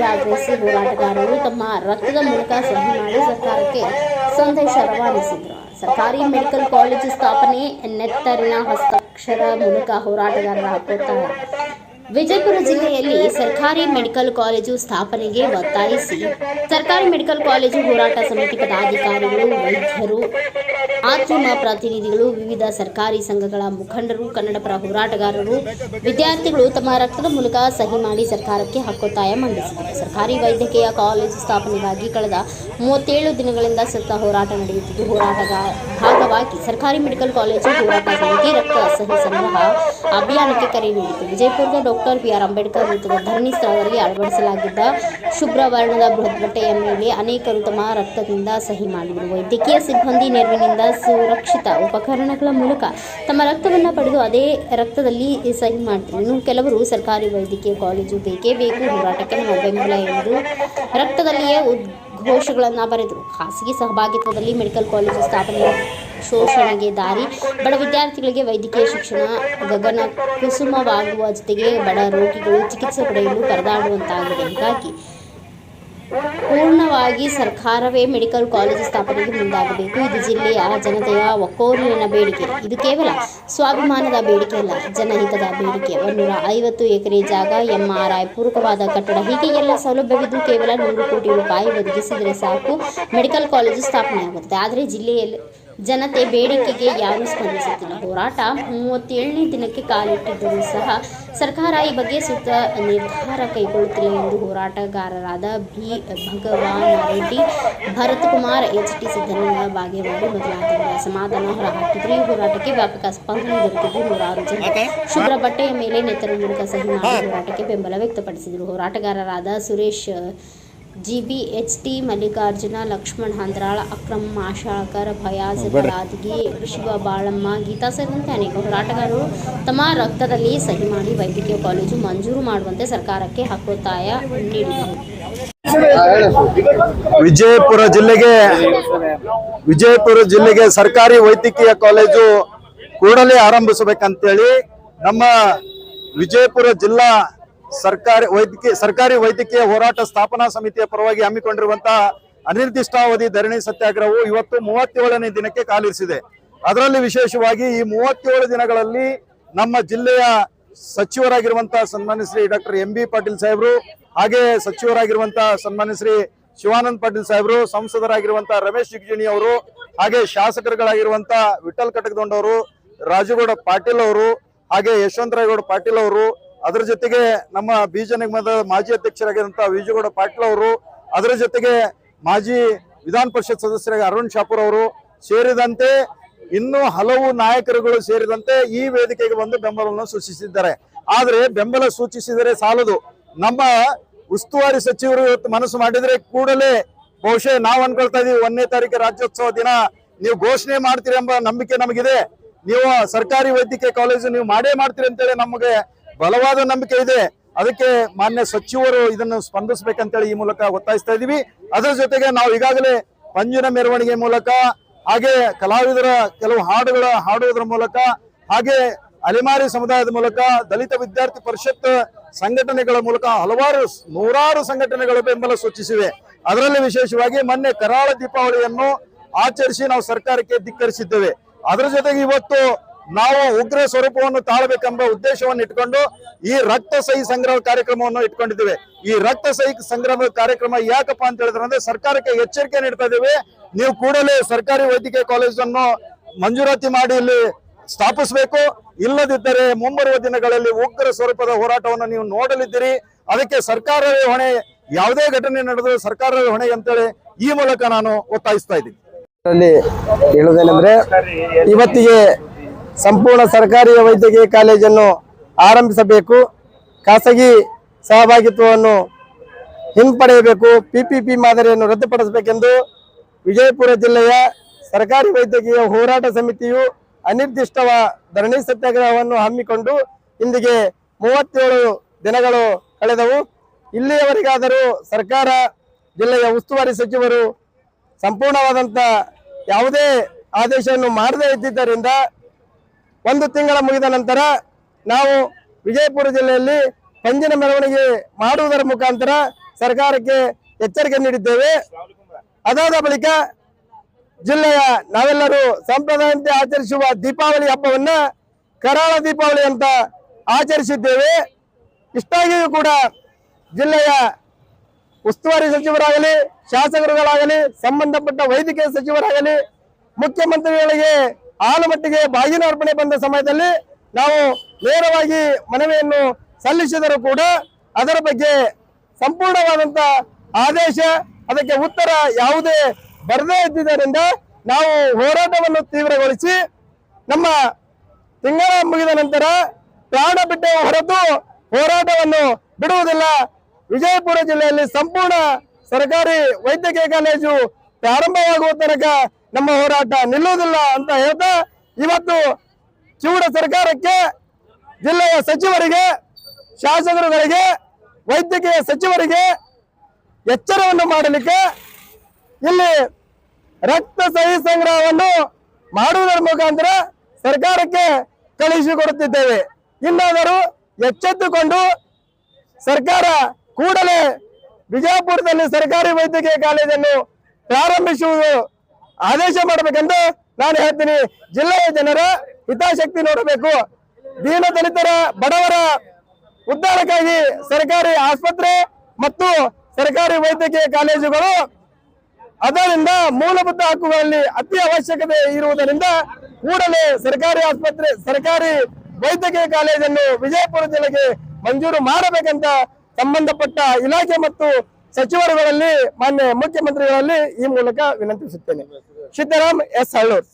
ಆಗ್ರಹಿಸಿ ಹೋರಾಟಗಾರರು ತಮ್ಮ ರಕ್ತದ ಮೂಲಕ ಸಹಿ ಮಾಡಿ ಸರ್ಕಾರಕ್ಕೆ ಸಂದೇಶ ರವಾನಿಸಿದರು. ಸರ್ಕಾರಿ ಮೆಡಿಕಲ್ ಕಾಲೇಜು ಸ್ಥಾಪನೆ, ನೆತ್ತರಿನ ಹಸ್ತಾಕ್ಷರ ಮೂಲಕ ಹೋರಾಟಗಾರರ ಹಕ್ಕೊತ್ತಾಯ ವಿಜಯಪುರ ಜಿಲ್ಲೆಯಲ್ಲಿ ಸರ್ಕಾರಿ ಮೆಡಿಕಲ್ ಕಾಲೇಜು ಸ್ಥಾಪನೆಗೆ ಒತ್ತಾಯಿಸಿ. ಸರ್ಕಾರಿ ಮೆಡಿಕಲ್ ಕಾಲೇಜು ಹೋರಾಟ ಸಮಿತಿ ಪದಾಧಿಕಾರಿಗಳು, ವೈದ್ಯರು ಆತ್ಮ ಪ್ರತಿನಿಧಿಗಳು, ವಿವಿಧ ಸರ್ಕಾರಿ ಸಂಘಗಳ ಮುಖಂಡರು, ಕನ್ನಡಪರ ಹೋರಾಟಗಾರರು, ವಿದ್ಯಾರ್ಥಿಗಳು ತಮ್ಮ ರಕ್ತದ ಮೂಲಕ ಸಹಿ ಮಾಡಿ ಸರ್ಕಾರಕ್ಕೆ ಹಕ್ಕೊತ್ತಾಯ ಮಂಡಿಸಿದರು. ಸರ್ಕಾರಿ ವೈದ್ಯಕೀಯ ಕಾಲೇಜು ಸ್ಥಾಪನೆಗಾಗಿ ಕಳೆದ ಮೂವತ್ತೇಳು ದಿನಗಳಿಂದ ಸತ್ತ ಹೋರಾಟ ನಡೆಯುತ್ತಿದ್ದು, ಹೋರಾಟದ ಭಾಗವಾಗಿ ಸರ್ಕಾರಿ ಮೆಡಿಕಲ್ ಕಾಲೇಜು ಹೋರಾಟ ಸಮಿತಿ ರಕ್ತ ಸಹಿ ಸಂಗ್ರಹ ಅಭಿಯಾನಕ್ಕೆ ಕರೆ ನೀಡಿತು. ವಿಜಯಪುರದ ಡಾಕ್ಟರ್ ಬಿಆರ್ ಅಂಬೇಡ್ಕರ್ ವೃತ್ತದ ಧರಣಿ ಸ್ಥಳದಲ್ಲಿ ಅಳವಡಿಸಲಾಗಿದ್ದ ಶುಭ್ರವರ್ಣದ ಬೃಹತ್ ಬಟ್ಟೆಯ ಮೇಲೆ ಅನೇಕರು ತಮ್ಮ ರಕ್ತದಿಂದ ಸಹಿ ಮಾಡಿದರು. ವೈದ್ಯಕೀಯ ಸಿಬ್ಬಂದಿ ನೆರವಿನಿಂದ ಸುರಕ್ಷಿತ ಉಪಕರಣಗಳ ಮೂಲಕ ತಮ್ಮ ರಕ್ತವನ್ನು ಪಡೆದು ಅದೇ ರಕ್ತದಲ್ಲಿ ಸಹಿ ಮಾಡಿದರು ಇನ್ನು ಕೆಲವರು ಸರ್ಕಾರಿ ವೈದ್ಯಕೀಯ ಕಾಲೇಜು ಬೇಕೇ ಬೇಕು ಹೋರಾಟಕ್ಕೆ ನಾವು ಬೆಂಬಲ ಎಂದು ರಕ್ತದಲ್ಲಿಯೇ ಉದ್ಘೋಷಗಳನ್ನು ಬರೆದರು ಖಾಸಗಿ ಸಹಭಾಗಿತ್ವದಲ್ಲಿ ಮೆಡಿಕಲ್ ಕಾಲೇಜು ಸ್ಥಾಪನೆ ಶೋಷಣೆಗೆ ದಾರಿ. ಬಡ ವಿದ್ಯಾರ್ಥಿಗಳಿಗೆ ವೈದ್ಯಕೀಯ ಶಿಕ್ಷಣ, ಗಗನ ಕುಸುಮವಾಗುವ ಜೊತೆಗೆ ಬಡ ರೋಗಿಗಳು ಚಿಕಿತ್ಸೆ ಪಡೆಯಲು ಪರದಾಡುವಂತಾಗಿದೆ ಹೀಗಾಗಿ ಪೂರ್ಣವಾಗಿ ಸರ್ಕಾರವೇ ಮೆಡಿಕಲ್ ಕಾಲೇಜು ಸ್ಥಾಪನೆಗೆ ಮುಂದಾಗಬೇಕು. ಇದು ಜಿಲ್ಲೆಯ ಜನತೆಯ ಒಕ್ಕೋರಿನ ಬೇಡಿಕೆ. ಇದು ಕೇವಲ ಸ್ವಾಭಿಮಾನದ ಬೇಡಿಕೆ ಅಲ್ಲ, ಜನಹಿತದ ಬೇಡಿಕೆ. ಒಂದೂರ ಐವತ್ತು ಎಕರೆ ಜಾಗ ಎಂಆರ್ಐ ಪೂರಕವಾದ ಕಟ್ಟಡ. ಹೀಗೆ ಎಲ್ಲ ಸೌಲಭ್ಯವಿದ್ದು ಕೇವಲ ನೂರು ಕೋಟಿ ರೂಪಾಯಿ ಒದಗಿಸಿದರೆ ಸಾಕು. ಮೆಡಿಕಲ್ ಕಾಲೇಜು ಸ್ಥಾಪನೆಯಾಗುತ್ತದೆ. ಆದರೆ ಜಿಲ್ಲೆಯಲ್ಲಿ ಜನತೆ ಬೇಡಿಕೆಗೆ ಯಾರೂ ಸ್ಪಂದಿಸುತ್ತಿಲ್ಲ. ಹೋರಾಟ ಮೂವತ್ತೇಳನೇ ದಿನಕ್ಕೆ ಕಾಲಿಟ್ಟಿದ್ದರೂ ಸಹ ಸರ್ಕಾರ ಈ ಬಗ್ಗೆ ಸೂಕ್ತ ನಿರ್ಧಾರ ಕೈಗೊಳ್ಳುತ್ತಿಲ್ಲ ಎಂದು ಹೋರಾಟಗಾರರಾದ B. Bhagwan Reddy Bharat Kumar H. T. Siddalinga Bagewadi ಮೊದಲಾದವರ ಸಮಾಧಾನ ಹೊರಹಾಕಿದ್ರು. ಈ ಹೋರಾಟಕ್ಕೆ ವ್ಯಾಪಕ ಸ್ಪಂದನೆ ದೊರೆತಿದ್ದು ನೂರಾರು ಜನ. ಶುಭ್ರ ಬಟ್ಟೆಯ ಮೇಲೆ ನೇತರ ಮೂಲಕ ಸಹಿ ಮಾಡಿ ಹೋರಾಟಕ್ಕೆ ಬೆಂಬಲ ವ್ಯಕ್ತಪಡಿಸಿದರು. ಹೋರಾಟಗಾರರಾದ Suresh G B H T Mallikarjuna Lakshman Handral Akram Mashalkar Fayaz Kaladagi Shiva Balamma Geeta ಸೇರಿದಂತೆ ಅನೇಕ ಹೋರಾಟಗಾರರು ತಮ್ಮ ರಕ್ತದಲ್ಲಿ ಸಹಿ ಮಾಡಿ ವೈದ್ಯಕೀಯ ಕಾಲೇಜು ಮಂಜೂರು ಮಾಡುವಂತೆ ಸರ್ಕಾರಕ್ಕೆ ಹಕ್ಕೊತ್ತಾಯ ನೀಡಿದರು. ವಿಜಯಪುರ ಜಿಲ್ಲೆಗೆ ವಿಜಯಪುರ ಜಿಲ್ಲೆಗೆ ಸರ್ಕಾರಿ ವೈದ್ಯಕೀಯ ಕಾಲೇಜು ಕೂಡಲೇ ಆರಂಭಿಸಬೇಕಂತೇಳಿ ನಮ್ಮ ವಿಜಯಪುರ ಜಿಲ್ಲಾ ಸರ್ಕಾರಿ ವೈದ್ಯಕೀಯ ಸರ್ಕಾರಿ ವೈದ್ಯಕೀಯ ಹೋರಾಟ ಸ್ಥಾಪನಾ ಸಮಿತಿಯ ಪರವಾಗಿ ಹಮ್ಮಿಕೊಂಡಿರುವಂತಹ ಅನಿರ್ದಿಷ್ಟಾವಧಿ ಧರಣಿ ಸತ್ಯಾಗ್ರಹವು ಇವತ್ತು ಮೂವತ್ತೇಳನೇ ದಿನಕ್ಕೆ ಕಾಲಿರಿಸಿದೆ. ಅದರಲ್ಲಿ ವಿಶೇಷವಾಗಿ ಈ ಮೂವತ್ತೇಳು ದಿನಗಳಲ್ಲಿ ನಮ್ಮ ಜಿಲ್ಲೆಯ ಸಚಿವರಾಗಿರುವಂತಹ ಸನ್ಮಾನ್ಯ Shri doctor M B Patil ಸಾಹೇಬರು ಹಾಗೆ ಸಚಿವರಾಗಿರುವಂತಹ ಸನ್ಮಾನ್ಯ ಶ್ರೀ ಶಿವಾನಂದ್ ಪಾಟೀಲ್ ಸಾಹೇಬರು, ಸಂಸದರಾಗಿರುವಂತಹ ರಮೇಶ್ ಜಿಗಜಿಣಿ ಅವರು, ಹಾಗೆ ಶಾಸಕರುಗಳಾಗಿರುವಂತಹ ವಿಠಲ್ ಕಟಕದೊಂಡವರು, ರಾಜುಗೌಡ ಪಾಟೀಲ್ ಅವರು, ಹಾಗೆ ಯಶವಂತರಾಯಗೌಡ ಪಾಟೀಲ್ ಅವರು ಅದರ ಜೊತೆಗೆ ನಮ್ಮ ಬೀಜ ನಿಗಮದ ಮಾಜಿ ಅಧ್ಯಕ್ಷರಾಗಿರುವಂತಹ ವಿಜಯಗೌಡ ಪಾಟೀಲ್ ಅವರು, ಅದರ ಜೊತೆಗೆ ಮಾಜಿ ವಿಧಾನ ಪರಿಷತ್ ಸದಸ್ಯರಾಗಿ ಅರುಣ್ ಶಾಪುರ್ ಅವರು ಸೇರಿದಂತೆ ಇನ್ನೂ ಹಲವು ನಾಯಕರುಗಳು ಸೇರಿದಂತೆ ಈ ವೇದಿಕೆಗೆ ಬಂದು ಬೆಂಬಲವನ್ನು ಸೂಚಿಸಿದ್ದಾರೆ. ಆದರೆ ಬೆಂಬಲ ಸೂಚಿಸಿದರೆ ಸಾಲದು. ನಮ್ಮ ಉಸ್ತುವಾರಿ ಸಚಿವರು ಇವತ್ತು ಮನಸ್ಸು ಮಾಡಿದ್ರೆ ಕೂಡಲೇ ಬಹುಶಃ ನಾವು ಅನ್ಕೊಳ್ತಾ ಇದೀವಿ, ಒಂದನೇ ತಾರೀಕು ರಾಜ್ಯೋತ್ಸವ ದಿನ. ನೀವು ಘೋಷಣೆ ಮಾಡ್ತೀರಿ ಎಂಬ ನಂಬಿಕೆ ನಮಗಿದೆ. ನೀವು ಸರ್ಕಾರಿ ವೈದ್ಯಕೀಯ ಕಾಲೇಜು ನೀವು ಮಾಡೇ ಮಾಡ್ತೀರಿ ಅಂತೇಳಿ ನಮಗೆ ಬಲವಾದ ನಂಬಿಕೆ ಇದೆ. ಅದಕ್ಕೆ ಮಾನ್ಯ ಸಚಿವರು ಇದನ್ನು ಸ್ಪಂದಿಸಬೇಕಂತೇಳಿ ಈ ಮೂಲಕ ಒತ್ತಾಯಿಸ್ತಾ ಇದ್ದೀವಿ ಅದರ ಜೊತೆಗೆ ನಾವು ಈಗಾಗಲೇ ಪಂಜಿನ ಮೆರವಣಿಗೆ ಮೂಲಕ, ಹಾಗೆ ಕಲಾವಿದರ ಕೆಲವು ಹಾಡುಗಳ ಹಾಡುವುದರ ಮೂಲಕ, ಹಾಗೆ ಅಲೆಮಾರಿ ಸಮುದಾಯದ ಮೂಲಕ, ದಲಿತ ವಿದ್ಯಾರ್ಥಿ ಪರಿಷತ್ ಸಂಘಟನೆಗಳ ಮೂಲಕ ಹಲವಾರು ನೂರಾರು ಸಂಘಟನೆಗಳು ಬೆಂಬಲ ಸೂಚಿಸಿವೆ. ಅದರಲ್ಲಿ ವಿಶೇಷವಾಗಿ ಮೊನ್ನೆ ಕರಾಳ ದೀಪಾವಳಿಯನ್ನು ಆಚರಿಸಿ ನಾವು ಸರ್ಕಾರಕ್ಕೆ ಧಿಕ್ಕರಿಸಿದ್ದೇವೆ. ಅದರ ಜೊತೆಗೆ ಇವತ್ತು ನಾವು ಉಗ್ರ ಸ್ವರೂಪವನ್ನು ತಾಳಬೇಕೆಂಬ ಉದ್ದೇಶವನ್ನು ಇಟ್ಕೊಂಡು ಈ ರಕ್ತ ಸಹಿ ಸಂಗ್ರಹ ಕಾರ್ಯಕ್ರಮವನ್ನು ಇಟ್ಕೊಂಡಿದ್ದೇವೆ. ಈ ರಕ್ತ ಸಹಿ ಸಂಗ್ರಹ ಕಾರ್ಯಕ್ರಮ ಯಾಕಪ್ಪ ಅಂತ ಹೇಳಿದ್ರೆ ಅಂದ್ರೆ ಸರ್ಕಾರಕ್ಕೆ ಎಚ್ಚರಿಕೆ ನೀಡ್ತಾ ಇದ್ದೇವೆ. ನೀವು ಕೂಡಲೇ ಸರ್ಕಾರಿ ವೈದ್ಯಕೀಯ ಕಾಲೇಜನ್ನು ಮಂಜೂರಾತಿ ಮಾಡಿ ಇಲ್ಲಿ ಸ್ಥಾಪಿಸಬೇಕು. ಇಲ್ಲದಿದ್ದರೆ ಮುಂಬರುವ ದಿನಗಳಲ್ಲಿ ಉಗ್ರ ಸ್ವರೂಪದ ಹೋರಾಟವನ್ನು ನೀವು ನೋಡಲಿದ್ದೀರಿ. ಅದಕ್ಕೆ ಸರ್ಕಾರವೇ ಹೊಣೆ, ಯಾವುದೇ ಘಟನೆ ನಡೆದರೂ ಸರ್ಕಾರವೇ ಹೊಣೆ ಅಂತೇಳಿ ಈ ಮೂಲಕ ನಾನು ಒತ್ತಾಯಿಸ್ತಾ ಇದ್ದೀನಿ. ಹೇಳುವುದೇನೆಂದ್ರೆ ಇವತ್ತಿಗೆ ಸಂಪೂರ್ಣ ಸರ್ಕಾರಿ ವೈದ್ಯಕೀಯ ಕಾಲೇಜನ್ನು ಆರಂಭಿಸಬೇಕು. ಖಾಸಗಿ ಸಹಭಾಗಿತ್ವವನ್ನು ಹಿಂಪಡೆಯಬೇಕು. ಪಿಪಿಪಿ ಮಾದರಿಯನ್ನು ರದ್ದುಪಡಿಸಬೇಕೆಂದು ವಿಜಯಪುರ ಜಿಲ್ಲೆಯ ಸರ್ಕಾರಿ ವೈದ್ಯಕೀಯ ಹೋರಾಟ ಸಮಿತಿಯು ಅನಿರ್ದಿಷ್ಟವ ಧರಣಿ ಸತ್ಯಾಗ್ರಹವನ್ನು ಹಮ್ಮಿಕೊಂಡು ಇಂದಿಗೆ ಮೂವತ್ತೇಳು ದಿನಗಳು ಕಳೆದವು. ಇಲ್ಲಿಯವರೆಗಾದರೂ ಸರ್ಕಾರ ಜಿಲ್ಲೆಯ ಉಸ್ತುವಾರಿ ಸಚಿವರು ಸಂಪೂರ್ಣವಾದಂಥ ಯಾವುದೇ ಆದೇಶವನ್ನು ಮಾಡದೇ ಇದ್ದಿದ್ದರಿಂದ ಒಂದು ತಿಂಗಳ ಮುಗಿದ ನಂತರ ನಾವು ವಿಜಯಪುರ ಜಿಲ್ಲೆಯಲ್ಲಿ ಪಂಜಿನ ಮೆರವಣಿಗೆ ಮಾಡುವುದರ ಮುಖಾಂತರ ಸರ್ಕಾರಕ್ಕೆ ಎಚ್ಚರಿಕೆ ನೀಡಿದ್ದೇವೆ. ಅದಾದ ಬಳಿಕ ಜಿಲ್ಲೆಯ ನಾವೆಲ್ಲರೂ ಸಂಪ್ರದಾಯಂತೆ ಆಚರಿಸುವ ದೀಪಾವಳಿ ಹಬ್ಬವನ್ನ ಕರಾಳ ದೀಪಾವಳಿ ಅಂತ ಆಚರಿಸಿದ್ದೇವೆ. ಇಷ್ಟಾಗಿಯೂ ಕೂಡ ಜಿಲ್ಲೆಯ ಉಸ್ತುವಾರಿ ಸಚಿವರಾಗಲಿ, ಶಾಸಕರುಗಳಾಗಲಿ, ಸಂಬಂಧಪಟ್ಟ ವೈದ್ಯಕೀಯ ಸಚಿವರಾಗಲಿ, ಮುಖ್ಯಮಂತ್ರಿಗಳಿಗೆ ಹಾಲು ಮಟ್ಟಿಗೆ ಬಾಗಿನ ಅರ್ಪಣೆ ಬಂದ ಸಮಯದಲ್ಲಿ ನಾವು ನೇರವಾಗಿ ಮನವಿಯನ್ನು ಸಲ್ಲಿಸಿದರೂ ಕೂಡ ಅದರ ಬಗ್ಗೆ ಸಂಪೂರ್ಣವಾದಂತ ಆದೇಶ, ಅದಕ್ಕೆ ಉತ್ತರ ಯಾವುದೇ ಬರದೇ ಇದ್ದಿದ್ದರಿಂದ ನಾವು ಹೋರಾಟವನ್ನು ತೀವ್ರಗೊಳಿಸಿ ನಮ್ಮ ತಿಂಗಳ ಮುಗಿದ ನಂತರ ಪ್ರಾಣ ಬಿಟ್ಟ ಹೊರತು ಹೋರಾಟವನ್ನು ಬಿಡುವುದಿಲ್ಲ. ವಿಜಯಪುರ ಜಿಲ್ಲೆಯಲ್ಲಿ ಸಂಪೂರ್ಣ ಸರ್ಕಾರಿ ವೈದ್ಯಕೀಯ ಕಾಲೇಜು ಪ್ರಾರಂಭವಾಗುವ ತನಕ ನಮ್ಮ ಹೋರಾಟ ನಿಲ್ಲುವುದಿಲ್ಲ ಅಂತ ಹೇಳ್ತಾ ಇವತ್ತು ಕಿವುಡ ಸರ್ಕಾರಕ್ಕೆ, ಜಿಲ್ಲೆಯ ಸಚಿವರಿಗೆ, ಶಾಸಕರುಗಳಿಗೆ, ವೈದ್ಯಕೀಯ ಸಚಿವರಿಗೆ ಎಚ್ಚರವನ್ನು ಮಾಡಲಿಕ್ಕೆ ಇಲ್ಲಿ ರಕ್ತ ಸಹಿ ಸಂಗ್ರಹವನ್ನು ಮಾಡುವುದರ ಮುಖಾಂತರ ಸರ್ಕಾರಕ್ಕೆ ಕಳುಹಿಸಿಕೊಡುತ್ತಿದ್ದೇವೆ ಇನ್ನಾದರೂ ಎಚ್ಚೆತ್ತುಕೊಂಡು ಸರ್ಕಾರ ಕೂಡಲೇ ವಿಜಯಪುರದಲ್ಲಿ ಸರ್ಕಾರಿ ವೈದ್ಯಕೀಯ ಕಾಲೇಜನ್ನು ಪ್ರಾರಂಭಿಸುವುದು ಆದೇಶ ಮಾಡಬೇಕೆಂದು ನಾನು ಹೇಳ್ತೀನಿ. ಜಿಲ್ಲೆಯ ಜನರ ಹಿತಾಸಕ್ತಿ ನೋಡಬೇಕು. ದೀನ ದಲಿತರ, ಬಡವರ ಉದ್ಧಾರಕ್ಕಾಗಿ ಸರ್ಕಾರಿ ಆಸ್ಪತ್ರೆ ಮತ್ತು ಸರ್ಕಾರಿ ವೈದ್ಯಕೀಯ ಕಾಲೇಜುಗಳು, ಅದರಿಂದ ಮೂಲಭೂತ ಹಕ್ಕುಗಳಲ್ಲಿ ಅತಿ ಅವಶ್ಯಕತೆ ಇರುವುದರಿಂದ ಕೂಡಲೇ ಸರ್ಕಾರಿ ಆಸ್ಪತ್ರೆ, ಸರ್ಕಾರಿ ವೈದ್ಯಕೀಯ ಕಾಲೇಜನ್ನು ವಿಜಯಪುರ ಜಿಲ್ಲೆಗೆ ಮಂಜೂರು ಮಾಡಬೇಕಂತ ಸಂಬಂಧಪಟ್ಟ ಇಲಾಖೆ ಮತ್ತು ಸಚಿವರುಗಳಲ್ಲಿ ಮಾನ್ಯ ಮುಖ್ಯಮಂತ್ರಿಗಳಲ್ಲಿ ಈ ಮೂಲಕ ವಿನಂತಿಸುತ್ತೇನೆ. ಸಿದ್ದರಾಮ್ ಎಸ್. ಹಳ್ಳೂರ್